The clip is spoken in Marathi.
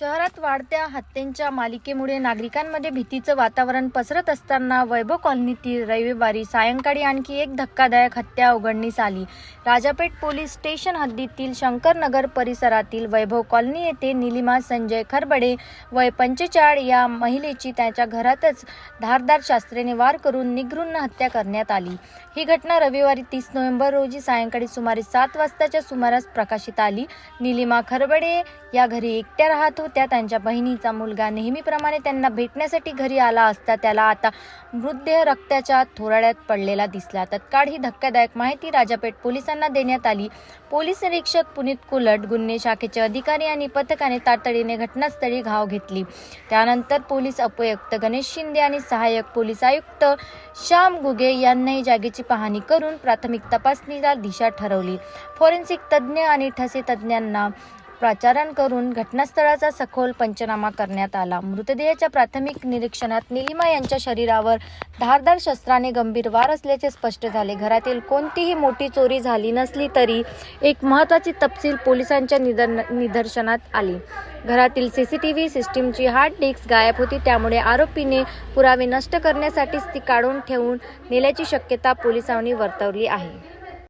शहरात वाढत्या हत्यांच्या मालिकेमुळे नागरिकांमध्ये भीतीचं वातावरण पसरत असताना वैभव कॉलनीतील रविवारी सायंकाळी आणखी एक धक्कादायक हत्या उघडणीस आली. राजापेठ पोलीस स्टेशन हद्दीतील शंकरनगर परिसरातील वैभव कॉलनी येथे निलिमा संजय खरबडे वय पंचेचाळ या महिलेची त्याच्या घरातच धारदार शास्त्रेने वार करून निगृण हत्या करण्यात आली. ही घटना रविवारी तीस नोव्हेंबर रोजी सायंकाळी सुमारे सात वाजताच्या सुमारास प्रकाशित आली. निलिमा खरबडे या घरी एकट्या राहत होत्या. त्यांच्या बहिणीचा मुलगा नेहमीप्रमाणे त्यांना भेटण्यासाठी घरी आला असता. त्याला आता मृतदेह रक्ताच्या थोराड्यात पडलेला दिसला. तत्काळ ही धक्कादायक माहिती राजापेठ पोलिसांना देण्यात आली. पोलीस निरीक्षक पुनीत कुलट गुन्हे शाखेचे अधिकारी आणि पथकाने तातडीने घटनास्थळी घाव घेतली. त्यानंतर पोलीस उपयुक्त गणेश शिंदे आणि सहाय्यक पोलीस आयुक्त श्याम गुगे यांनाही जागेची पाहणी करून प्राथमिक तपासणीला दिशा ठरवली. फॉरेन्सिक तज्ज्ञ आणि ठसे तज्ज्ञांना प्राचारण करून घटनास्थळाचा सखोल पंचनामा करण्यात आला. मृतदेहाच्या प्राथमिक निरीक्षणात निलिमा यांच्या शरीरावर धारदार शस्त्राने गंभीर वार असल्याचे स्पष्ट झाले. घरातील कोणतीही मोठी चोरी झाली नसली तरी एक महत्त्वाची तपशील पोलिसांच्या निदर निदर्शनात आली. घरातील सी सी टी व्ही सिस्टीमची हार्ड डिस्क गायब होती. त्यामुळे आरोपीने पुरावे नष्ट करण्यासाठीच ती काढून ठेवून नेल्याची शक्यता पोलिसांनी वर्तवली आहे.